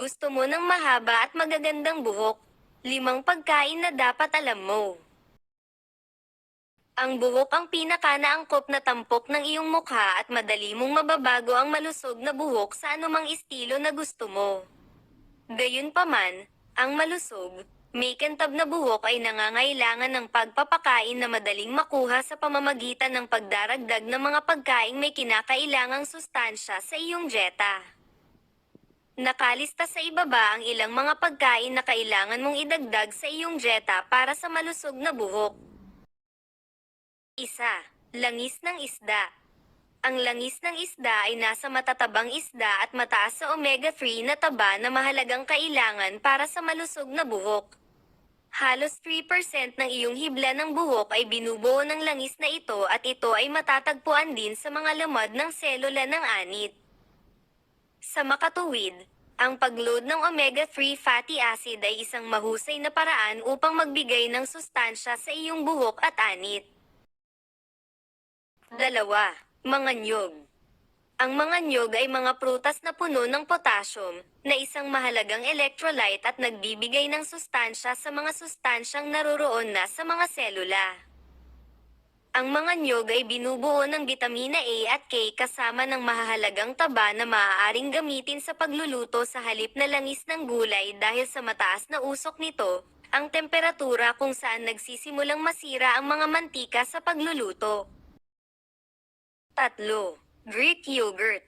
Gusto mo ng mahaba at magagandang buhok? Limang pagkain na dapat alam mo. Ang buhok ang pinakanaangkop na tampok ng iyong mukha at madali mong mababago ang malusog na buhok sa anumang estilo na gusto mo. Gayunpaman, ang malusog, may kantab na buhok ay nangangailangan ng pagpapakain na madaling makuha sa pamamagitan ng pagdaragdag ng mga pagkaing may kinakailangang sustansya sa iyong dieta. Nakalista sa ibaba ang ilang mga pagkain na kailangan mong idagdag sa iyong dieta para sa malusog na buhok. Isa, langis ng isda. Ang langis ng isda ay nasa matatabang isda at mataas sa omega-3 na taba na mahalagang kailangan para sa malusog na buhok. Halos 3% ng iyong hibla ng buhok ay binubuo ng langis na ito at ito ay matatagpuan din sa mga lamad ng selula ng anit. Sa makatuwid, ang pagload ng omega-3 fatty acid ay isang mahusay na paraan upang magbigay ng sustansya sa iyong buhok at anit. Dalawa, mga nyog. Ang mga nyog ay mga prutas na puno ng potassium, na isang mahalagang electrolyte at nagbibigay ng sustansya sa mga sustansyang naroroon na sa mga selula. Ang mga nyog ay binubuo ng vitamina A at K kasama ng mahahalagang taba na maaaring gamitin sa pagluluto sa halip na langis ng gulay dahil sa mataas na usok nito, ang temperatura kung saan nagsisimulang masira ang mga mantika sa pagluluto. Tatlo, Greek yogurt.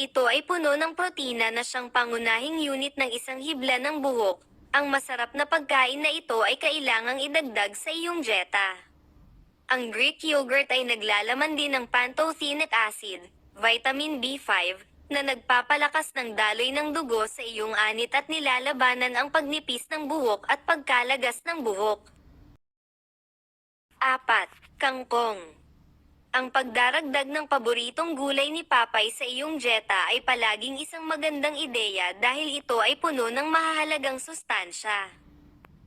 Ito ay puno ng protina na siyang pangunahing unit ng isang hibla ng buhok. Ang masarap na pagkain na ito ay kailangang idagdag sa iyong dieta. Ang Greek yogurt ay naglalaman din ng pantothenic acid, vitamin B5, na nagpapalakas ng daloy ng dugo sa iyong anit at nilalabanan ang pagnipis ng buhok at pagkalagas ng buhok. 4. Kangkong ang pagdaragdag ng paboritong gulay ni Papay sa iyong dieta ay palaging isang magandang ideya dahil ito ay puno ng mahahalagang sustansya.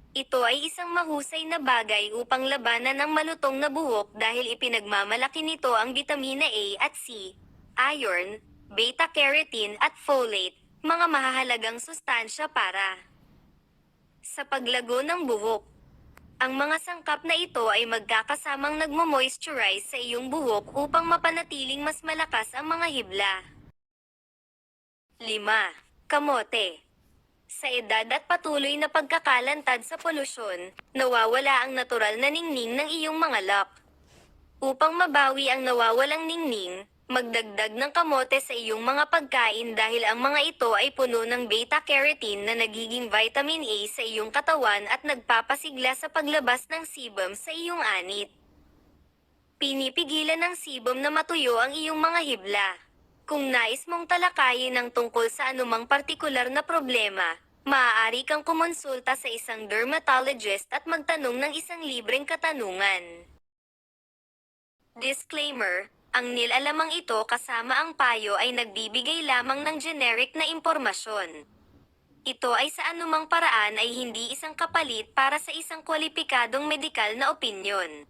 Ito ay isang mahusay na bagay upang labanan ang malutong na buhok dahil ipinagmamalaki nito ang vitamina A at C, iron, beta-carotene at folate, mga mahahalagang sustansya para sa paglago ng buhok. Ang mga sangkap na ito ay magkakasamang nagmo-moisturize sa iyong buhok upang mapanatiling mas malakas ang mga hibla. 5. Kamote Sa edad at patuloy na pagkakalantad sa polusyon, nawawala ang natural na ningning ng iyong mga lock. Upang mabawi ang nawawalang ningning, magdagdag ng kamote sa iyong mga pagkain dahil ang mga ito ay puno ng beta-carotene na nagiging vitamin A sa iyong katawan at nagpapasigla sa paglabas ng sebum sa iyong anit. Pinipigilan ng sebum na matuyo ang iyong mga hibla. Kung nais mong talakayin ang tungkol sa anumang partikular na problema, maaari kang kumonsulta sa isang dermatologist at magtanong ng isang libreng katanungan. Disclaimer, ang nilalamang ito kasama ang payo ay nagbibigay lamang ng generic na impormasyon. Ito ay sa anumang paraan ay hindi isang kapalit para sa isang kwalipikadong medikal na opinyon.